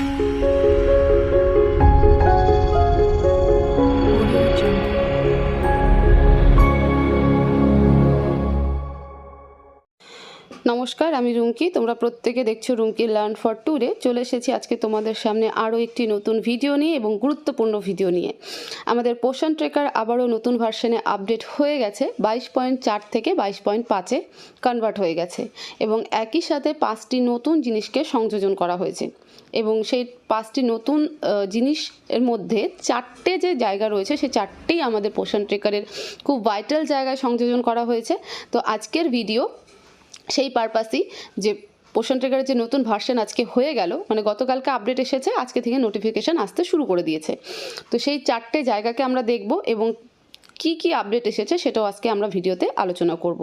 Música নমস্কার, আমি রুমকি। তোমরা প্রত্যেকে দেখছ রুমকি লার্ন ফর ট্যুরে চলে এসেছি আজকে তোমাদের সামনে আরও একটি নতুন ভিডিও নিয়ে এবং গুরুত্বপূর্ণ ভিডিও নিয়ে। আমাদের পোষণ ট্রেকার আবারও নতুন ভার্সনে আপডেট হয়ে গেছে। বাইশ পয়েন্ট চার থেকে বাইশ পয়েন্ট পাঁচে কনভার্ট হয়ে গেছে এবং একই সাথে পাঁচটি নতুন জিনিসকে সংযোজন করা হয়েছে এবং সেই পাঁচটি নতুন জিনিস এর মধ্যে চারটে যে জায়গা রয়েছে সেই চারটেই আমাদের পোষণ ট্রেকারের খুব ভাইটাল জায়গায় সংযোজন করা হয়েছে। তো আজকের ভিডিও সেই পারপাসই যে পোষণ ট্রেকারের যে নতুন ভার্সন আজকে হয়ে গেল মানে গতকালকে আপডেট এসেছে, আজকে থেকে নোটিফিকেশান আসতে শুরু করে দিয়েছে। তো সেই চারটে জায়গাকে আমরা দেখব এবং কি কি আপডেট এসেছে সেটাও আজকে আমরা ভিডিওতে আলোচনা করব।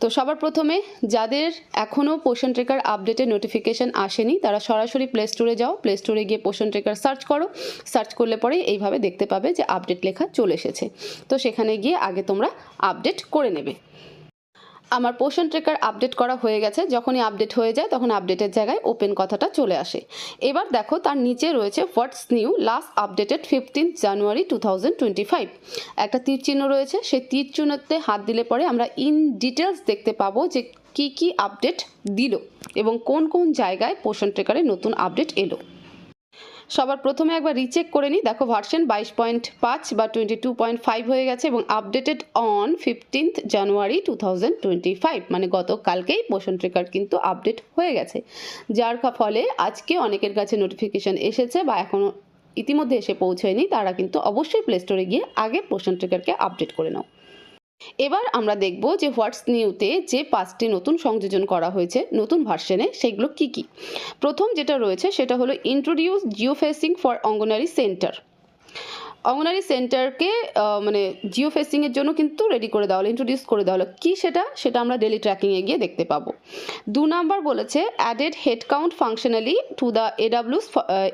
তো সবার প্রথমে, যাদের এখনও পোষণ ট্রেকার আপডেটের নোটিফিকেশান আসেনি, তারা সরাসরি প্লে স্টোরে যাও। প্লে স্টোরে গিয়ে পোষণ ট্রেকার সার্চ করো। সার্চ করলে পরে এইভাবে দেখতে পাবে যে আপডেট লেখা চলে এসেছে। তো সেখানে গিয়ে আগে তোমরা আপডেট করে নেবে। আমার পোষণ ট্রেকার আপডেট করা হয়ে গেছে। যখনই আপডেট হয়ে যায়, তখন আপডেটের জায়গায় ওপেন কথাটা চলে আসে। এবার দেখো, তার নিচে রয়েছে what's new last updated fifteen January two একটা তীর চিহ্ন রয়েছে, সেই তীর চিহ্নতে হাত দিলে পরে আমরা ইন ডিটেলস দেখতে পাবো যে কি কি আপডেট দিল এবং কোন কোন জায়গায় পোষণ ট্রেকারে নতুন আপডেট এলো। সবার প্রথমে একবার রিচেক করে নিই। দেখো ভার্সন বাইশ পয়েন্ট পাঁচ বা টোয়েন্টি টু পয়েন্ট ফাইভ হয়ে গেছে এবং updated on fifteenth January two thousand twenty five মানে গতকালকেই পোষণ ট্রেকার কিন্তু আপডেট হয়ে গেছে। যার ফলে আজকে অনেকের কাছে নোটিফিকেশন এসেছে বা এখনও ইতিমধ্যে এসে পৌঁছয়নি, তারা কিন্তু অবশ্যই প্লে স্টোরে গিয়ে আগে পোষণ ট্রেকারকে আপডেট করে নাও। এবার আমরা দেখব যে হোয়াটস নিউতে যে পাঁচটি নতুন সংযোজন করা হয়েছে, নতুন ভার্সনে সেগুলো কি কি? প্রথম যেটা রয়েছে সেটা হলো introduce geo facing for anganwadi centre anganwadi সেন্টারকে মানে জিও ফেসিংয়ের জন্য কিন্তু রেডি করে দেওয়া হলো ইন্ট্রোডিউস করে দেওয়া হলো। কী সেটা? সেটা আমরা ডেলি ট্র্যাকিংয়ে গিয়ে দেখতে পাবো। দু নাম্বার বলেছে added head count functionally to the AWS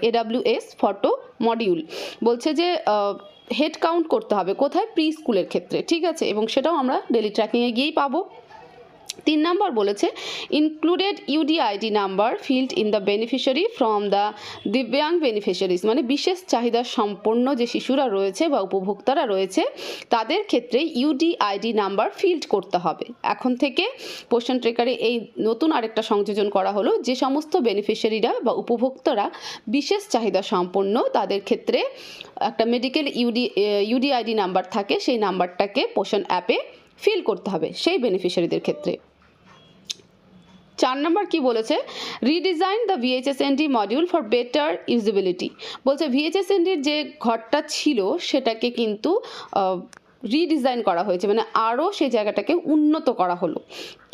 AWS photo module বলছে যে হেড কাউন্ট করতে হবে, কোথায়? প্রি স্কুলের ক্ষেত্রে, ঠিক আছে? এবং সেটাও আমরা ডেলি ট্র্যাকিংয়ে গিয়েই পাবো। তিন নাম্বার বলেছে included UDID number field in the beneficiary from the Dibang beneficiaries মানে বিশেষ চাহিদা সম্পন্ন যে শিশুরা রয়েছে বা উপভোক্তারা রয়েছে, তাদের ক্ষেত্রে ইউডিআইডি নাম্বার ফিল্ড করতে হবে। এখন থেকে পোষণ ট্রেকারে এই নতুন আরেকটা সংযোজন করা হলো, যে সমস্ত বেনিফিশিয়ারিরা বা উপভোক্তারা বিশেষ চাহিদা সম্পন্ন, তাদের ক্ষেত্রে একটা মেডিকেল ইউডি ইউডিআইডি নাম্বার থাকে, সেই নাম্বারটাকে পোষণ অ্যাপে ফিল করতে হবে, সেই বেনিফিশিয়ারিদের ক্ষেত্রে। চার নম্বর কি বলেছে? Redesign the VHSND module for better usability বলছে ভিএইচএসএনডির যে ঘরটা ছিল, সেটাকে কিন্তু রিডিজাইন করা হয়েছে। মানে আরও সেই জায়গাটাকে উন্নত করা হলো।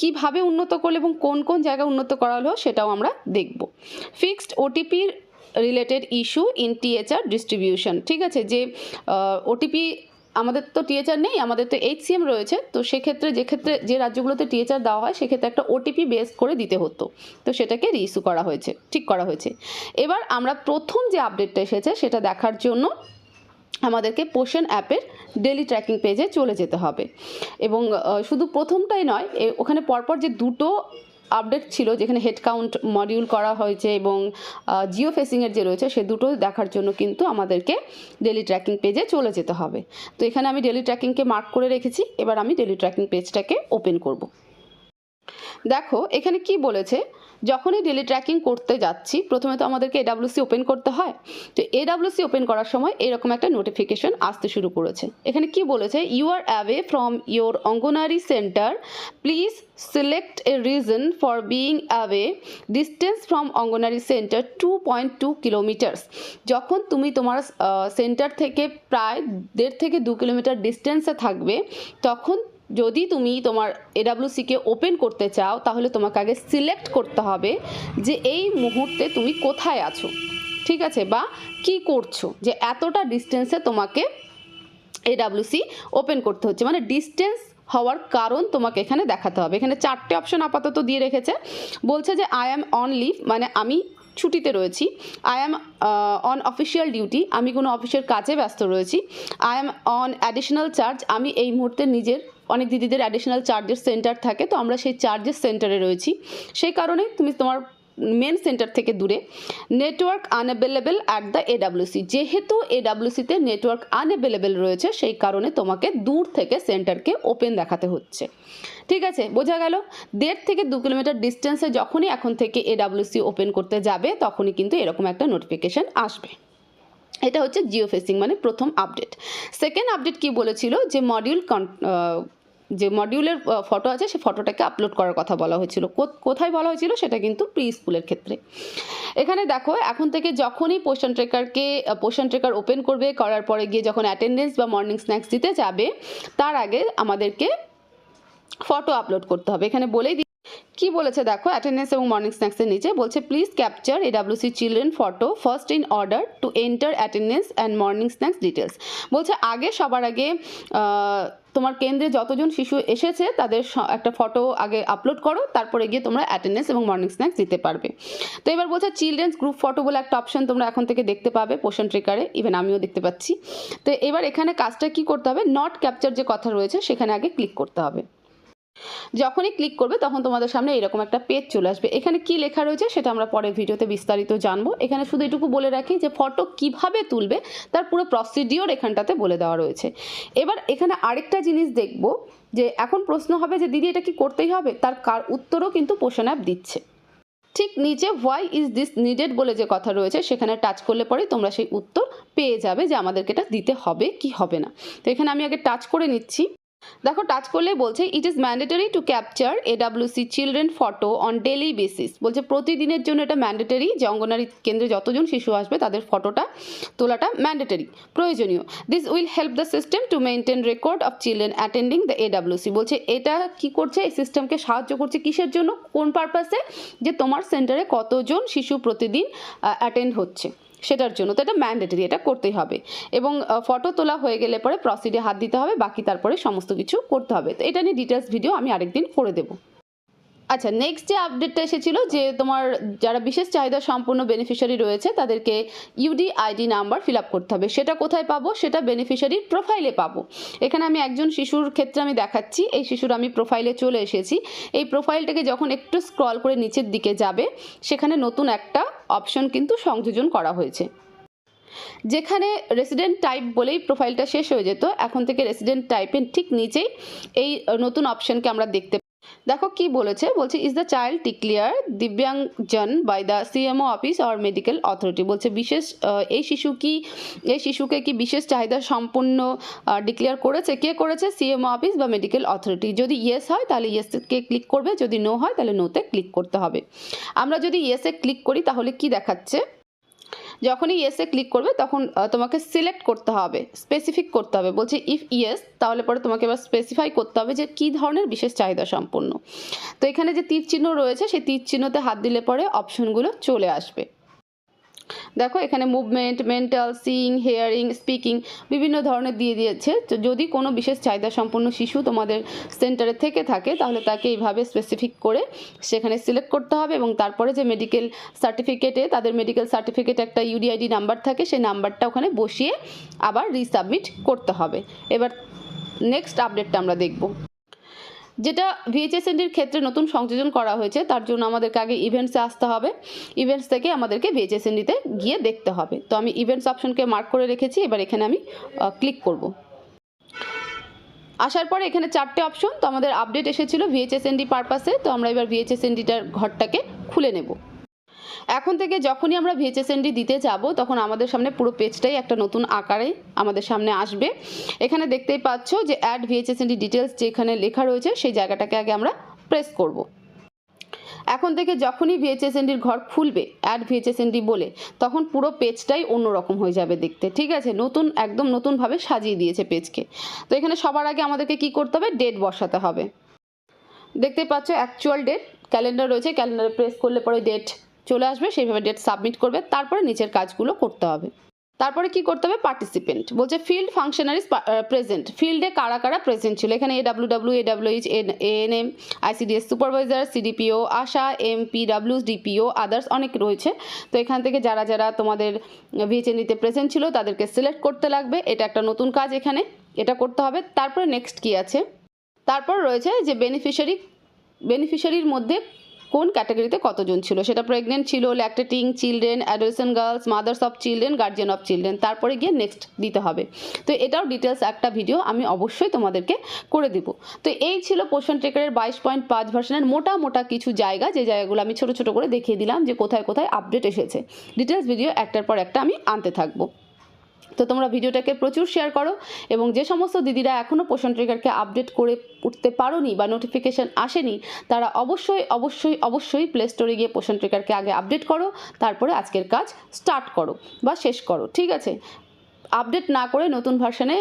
কীভাবে উন্নত করল এবং কোন কোন জায়গা উন্নত করা হলো, সেটাও আমরা দেখব। Fixed ওটিপির related issue in THR distribution ঠিক আছে? যে ওটিপি আমাদের তো টিএচআর নেই, আমাদের তো এইচসিএম রয়েছে, তো সেক্ষেত্রে যে ক্ষেত্রে যে রাজ্যগুলোতে টিএচআর দেওয়া হয়, সেক্ষেত্রে একটা ওটিপি বেস করে দিতে হতো। তো সেটাকে রিইস্যু করা হয়েছে, ঠিক করা হয়েছে। এবার আমরা প্রথম যে আপডেটটা এসেছে, সেটা দেখার জন্য আমাদেরকে পোষণ অ্যাপের ডেলি ট্র্যাকিং পেজে চলে যেতে হবে। এবং শুধু প্রথমটাই নয় ওখানে পরপর যে দুটো আপডেট ছিল যেখানে হেড কাউন্ট মডিউল করা হয়েছে এবং জিও ফেসিংয়ের যে রয়েছে সে দুটো দেখার জন্য কিন্তু আমাদেরকে ডেলি ট্র্যাকিং পেজে চলে যেতে হবে। তো এখানে আমি ডেলি ট্র্যাকিংকে মার্ক করে রেখেছি। এবার আমি ডেলি ট্র্যাকিং পেজটাকে ওপেন করব। দেখো, এখানে কি বলেছে? যখনই ডেলি ট্র্যাকিং করতে যাচ্ছি, প্রথমে তো আমাদেরকে এডাব্লিউসি ওপেন করতে হয়। তো এডাব্লিউসি ওপেন করার সময় এরকম একটা নোটিফিকেশন আসতে শুরু করেছে। এখানে কি বলেছে? You are away from your anganwadi centre please select a reason for being away distance from anganwadi centre two point two kilometres যখন তুমি তোমার সেন্টার থেকে প্রায় দেড় থেকে দু কিলোমিটার ডিস্টেন্সে থাকবে, তখন যদি তুমি তোমার এডাব্লিউসিকে ওপেন করতে চাও, তাহলে তোমাকে আগে সিলেক্ট করতে হবে যে এই মুহূর্তে তুমি কোথায় আছো। ঠিক আছে? বা কি করছ? যে এতটা ডিস্টেন্সে তোমাকে এডাব্লিউসি ওপেন করতে হচ্ছে। মানে ডিস্টেন্স হওয়ার কারণ তোমাকে এখানে দেখাতে হবে। এখানে চারটে অপশন আপাতত দিয়ে রেখেছে। বলছে যে আই অ্যাম অন লিভ মানে আমি ছুটিতে রয়েছি। I am on official duty আমি কোনো অফিসের কাজে ব্যস্ত রয়েছি। I am on additional charge আমি এই মুহূর্তে নিজের, অনেক দিদিদের অ্যাডিশনাল চার্জেস সেন্টার থাকে, তো আমরা সেই চার্জেস সেন্টারে রয়েছি। সেই কারণে তুমি তোমার মেন সেন্টার থেকে দূরে। Network unavailable at the AWC যেহেতু এডাব্লিউসিতে নেটওয়ার্ক আনঅ্যাভেলেবেল রয়েছে, সেই কারণে তোমাকে দূর থেকে সেন্টারকে ওপেন দেখাতে হচ্ছে। ঠিক আছে, বোঝা গেল? দেড় থেকে দু কিলোমিটার ডিস্টেন্সে যখনই এখন থেকে এডাব্লিউসি ওপেন করতে যাবে, তখনই কিন্তু এরকম একটা নোটিফিকেশান আসবে। এটা হচ্ছে জিও ফেসিং মানে প্রথম আপডেট সেকেন্ড আপডেট কি বলেছিল? যে মডিউল কন যে মডিউলের ফটো আছে, সে ফটোটাকে আপলোড করার কথা বলা হয়েছিল। কোথায় বলা হয়েছিল? সেটা কিন্তু প্রি স্কুলের ক্ষেত্রে। এখানে দেখো, এখন থেকে যখনই পোষণ ট্রেকারকে পোষণ ট্রেকার ওপেন করবে, করার পরে গিয়ে যখন অ্যাটেন্ডেন্স বা মর্নিং স্ন্যাক্স দিতে যাবে, তার আগে আমাদেরকে ফটো আপলোড করতে হবে। এখানে বলেই দি, কি বলেছে দেখো অ্যাটেন্ডেন্স এবং মর্নিং স্ন্যাক্সের নিচে বলছে please capture AWC children photo first in order to enter attendance and morning snacks details বলছে, আগে, সবার আগে তোমার কেন্দ্রে যতজন শিশু এসেছে, তাদের একটা ফটো আগে আপলোড করো, তারপরে গিয়ে তোমরা অ্যাটেন্ডেন্স এবং মর্নিং স্ন্যাক্স দিতে পারবে। তো এবার বলছে চিলড্রেন্স গ্রুপ ফটো বলে একটা অপশন তোমরা এখন থেকে দেখতে পাবে পোষণ ট্রেকারে ইভেন আমিও দেখতে পাচ্ছি। তো এবার এখানে কাজটা কি করতে হবে নট ক্যাপচার যে কথা রয়েছে, সেখানে আগে ক্লিক করতে হবে। যখনই ক্লিক করবে, তখন তোমাদের সামনে এরকম একটা পেজ চলে আসবে। এখানে কি লেখা রয়েছে সেটা আমরা পরের ভিডিওতে বিস্তারিত জানব। এখানে শুধু এটুকু বলে রাখি যে ফটো কীভাবে তুলবে, তার পুরো প্রসিডিওর এখানটাতে বলে দেওয়া রয়েছে। এবার এখানে আরেকটা জিনিস দেখব, যে এখন প্রশ্ন হবে যে দিদি এটা কি করতেই হবে? তার কার উত্তরও কিন্তু পোষণ অ্যাপ দিচ্ছে। ঠিক নিচে হোয়াই ইজ দিস নিডেড বলে যে কথা রয়েছে, সেখানে টাচ করলে পরে তোমরা সেই উত্তর পেয়ে যাবে যে আমাদেরকে এটা দিতে হবে কি হবে না। তো এখানে আমি আগে টাচ করে নিচ্ছি। দেখো টাচ করলে বলছে it is mandatory to capture AWC children photo on daily basis বলছে, প্রতিদিনের জন্য এটা ম্যান্ডেটরি যে অঙ্গনারী কেন্দ্রে যতজন শিশু আসবে, তাদের ফটোটা তোলাটা ম্যান্ডেটরি প্রয়োজনীয়। This will help the system to maintain record of children attending the AWC বলছে, এটা কি করছে? এই সিস্টেমকে সাহায্য করছে কিসের জন্য? কোন পারপাসে যে তোমার সেন্টারে কতজন শিশু প্রতিদিন অ্যাটেন্ড হচ্ছে? সেটার জন্য তো এটা ম্যান্ডেটরি এটা করতেই হবে। এবং ফটো তোলা হয়ে গেলে পরে প্রসিডে হাত দিতে হবে, বাকি তারপরে সমস্ত কিছু করতে হবে। তো এটা নিয়ে ডিটেলস ভিডিও আমি আরেকদিন করে দেবো। আচ্ছা নেক্সট যে আপডেটটা এসেছিল যে তোমার যারা বিশেষ চাহিদা সম্পূর্ণ বেনিফিশিয়ারি রয়েছে, তাদেরকে UDID number fill up করতে হবে। সেটা কোথায় পাবো? সেটা বেনিফিশিয়ারির প্রোফাইলে পাবো। এখানে আমি একজন শিশুর ক্ষেত্রে আমি দেখাচ্ছি। এই শিশুর আমি প্রোফাইলে চলে এসেছি। এই প্রোফাইলটাকে যখন একটু স্ক্রল করে নিচের দিকে যাবে, সেখানে নতুন একটা অপশন কিন্তু সংযোজন করা হয়েছে। যেখানে রেসিডেন্ট টাইপ বলেই প্রোফাইলটা শেষ হয়ে যেত। এখন থেকে রেসিডেন্ট টাইপের ঠিক নিচেই এই নতুন অপশনকে আমরা দেখতে দেখো কি বলেছে? বলছে is the child declare Divyangjan by the CMO office or medical authority বলছে, বিশেষ এই শিশু কি, এই শিশুকে কি বিশেষ চাহিদা সম্পূর্ণ ডিক্লেয়ার করেছে? কে করেছে? সিএমও অফিস বা মেডিকেল অথরিটি যদি ইয়েস হয়, তাহলে ইয়েসকে ক্লিক করবে? যদি নো হয়, তাহলে নোতে ক্লিক করতে হবে। আমরা যদি ইয়েসে ক্লিক করি, তাহলে কি দেখাচ্ছে? যখনই ইয়েসে ক্লিক করবে, তখন তোমাকে সিলেক্ট করতে হবে স্পেসিফিক করতে হবে। বলছে ইফ ইয়েস তাহলে পরে তোমাকে এবার স্পেসিফাই করতে হবে যে কী ধরনের বিশেষ চাহিদা সম্পন্ন। তো এখানে যে তীর চিহ্ন রয়েছে, সেই তীর চিহ্নতে হাত দিলে পরে অপশনগুলো চলে আসবে। দেখো, এখানে movement mental seeing hearing speaking বিভিন্ন ধরনের দিয়ে দিয়েছে। তো যদি কোনো বিশেষ চাহিদা সম্পন্ন শিশু তোমাদের সেন্টারে থেকে থাকে, তাহলে তাকে এইভাবে স্পেসিফিক করে সেখানে সিলেক্ট করতে হবে এবং তারপরে যে মেডিকেল সার্টিফিকেটে তাদের মেডিকেল সার্টিফিকেট একটা ইউডিআইডি নাম্বার থাকে, সেই নাম্বারটা ওখানে বসিয়ে আবার রিসাবমিট করতে হবে। এবার নেক্সট আপডেটটা আমরা দেখব। যেটা ভিএইচএসএনডির ক্ষেত্রে নতুন সংযোজন করা হয়েছে, তার জন্য আমাদেরকে আগে ইভেন্টসে আসতে হবে। ইভেন্টস থেকে আমাদেরকে ভিএইচএসএনডিতে গিয়ে দেখতে হবে। তো আমি ইভেন্টস অপশনকে মার্ক করে রেখেছি, এবার এখানে আমি ক্লিক করব। আসার পরে এখানে চারটে অপশন তো আমাদের আপডেট এসেছিল ভিএইচএসএনডি পারপাসে তো আমরা এবার ভিএইচএসএনডিটার ঘরটাকে খুলে নেব। এখন থেকে যখনই আমরা ভিএইচএসএনডি দিতে যাব, তখন আমাদের সামনে পুরো পেজটাই একটা নতুন আকারে আমাদের সামনে আসবে। এখানে দেখতেই পাচ্ছ যে অ্যাড ভিএইচএসএনডি ডিটেলস যেখানে লেখা রয়েছে, সেই জায়গাটাকে আগে আমরা প্রেস করব। এখন থেকে যখনই ভিএইচএসএনডির ঘর খুলবে অ্যাড ভিএইচএসএনডি বলে, তখন পুরো পেজটাই অন্যরকম হয়ে যাবে দেখতে, ঠিক আছে? নতুন, একদম নতুনভাবে সাজিয়ে দিয়েছে পেজকে তো এখানে সবার আগে আমাদেরকে কি করতে হবে? ডেট বসাতে হবে। দেখতে পাচ্ছ অ্যাকচুয়াল ডেট ক্যালেন্ডার রয়েছে ক্যালেন্ডারে প্রেস করলে পরে ডেট চলে আসবে, সেইভাবে ডেট সাবমিট করবে, তারপরে নিচের কাজগুলো করতে হবে। তারপরে কি করতে হবে? পার্টিসিপেন্ট বলছে ফিল্ড ফাংশনারিজ প্রেজেন্ট ফিল্ডে কারা কারা প্রেজেন্ট ছিল? এখানে A W H N M ICDS supervisor CDPO ASHA MPW DPO others অনেক রয়েছে। তো এখান থেকে যারা যারা তোমাদের ভিএচএনডিতে প্রেজেন্ট ছিল, তাদেরকে সিলেক্ট করতে লাগবে। এটা একটা নতুন কাজ এখানে। এটা করতে হবে। তারপরে নেক্সট কি আছে? তারপর রয়েছে যে বেনিফিশিয়ারি বেনিফিশিয়ারির মধ্যে কোন ক্যাটাগরিতে কতজন ছিল? সেটা প্রেগনেন্ট ছিল lactating children adolescent girls mothers of children guardian of children তারপরে গিয়ে নেক্সট দিতে হবে। তো এটাও ডিটেলস একটা ভিডিও আমি অবশ্যই তোমাদেরকে করে দিব। তো এই ছিল পোষণ ট্রেকারের বাইশ পয়েন্ট পাঁচ ভার্সনের মোটা মোটা কিছু জায়গা, যে জায়গাগুলো আমি ছোট ছোট করে দেখিয়ে দিলাম যে কোথায় কোথায় আপডেট এসেছে। ডিটেলস ভিডিও একটার পর একটা আমি আনতে থাকব। তো তোমরা ভিডিওটাকে প্রচুর শেয়ার করো এবং যে সমস্ত দিদিরা এখনও পোষণ ট্রেকারকে আপডেট করে উঠতে পারোনি বা নোটিফিকেশান আসেনি, তারা অবশ্যই অবশ্যই অবশ্যই প্লে স্টোরে গিয়ে পোষণ ট্রেকারকে আগে আপডেট করো, তারপরে আজকের কাজ স্টার্ট করো বা শেষ করো, ঠিক আছে? আপডেট না করে নতুন ভার্সানে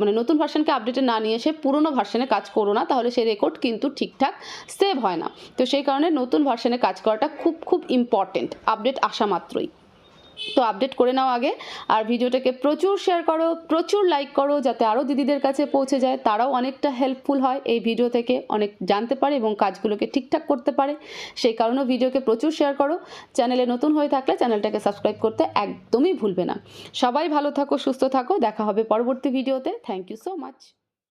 মানে নতুন ভার্সানকে আপডেটে না নিয়ে এসে পুরনো ভার্সানে কাজ করো না, তাহলে সেই রেকর্ড কিন্তু ঠিকঠাক সেভ হয় না। তো সেই কারণে নতুন ভার্সানে কাজ করাটা খুব খুব ইম্পর্টেন্ট আপডেট আসা মাত্রই। তো আপডেট করে নাও আগে। আর ভিডিওটাকে প্রচুর শেয়ার করো, প্রচুর লাইক করো যাতে আরও দিদিদের কাছে পৌঁছে যায়। তারাও অনেকটা হেল্পফুল হয় এই ভিডিও থেকে, অনেক জানতে পারে এবং কাজগুলোকে ঠিকঠাক করতে পারে। সেই কারণেও ভিডিওকে প্রচুর শেয়ার করো। চ্যানেলে নতুন হয়ে থাকলে চ্যানেলটাকে সাবস্ক্রাইব করতে একদমই ভুলবে না। সবাই ভালো থাকো, সুস্থ থাকো। দেখা হবে পরবর্তী ভিডিওতে থ্যাংক ইউ সো মাচ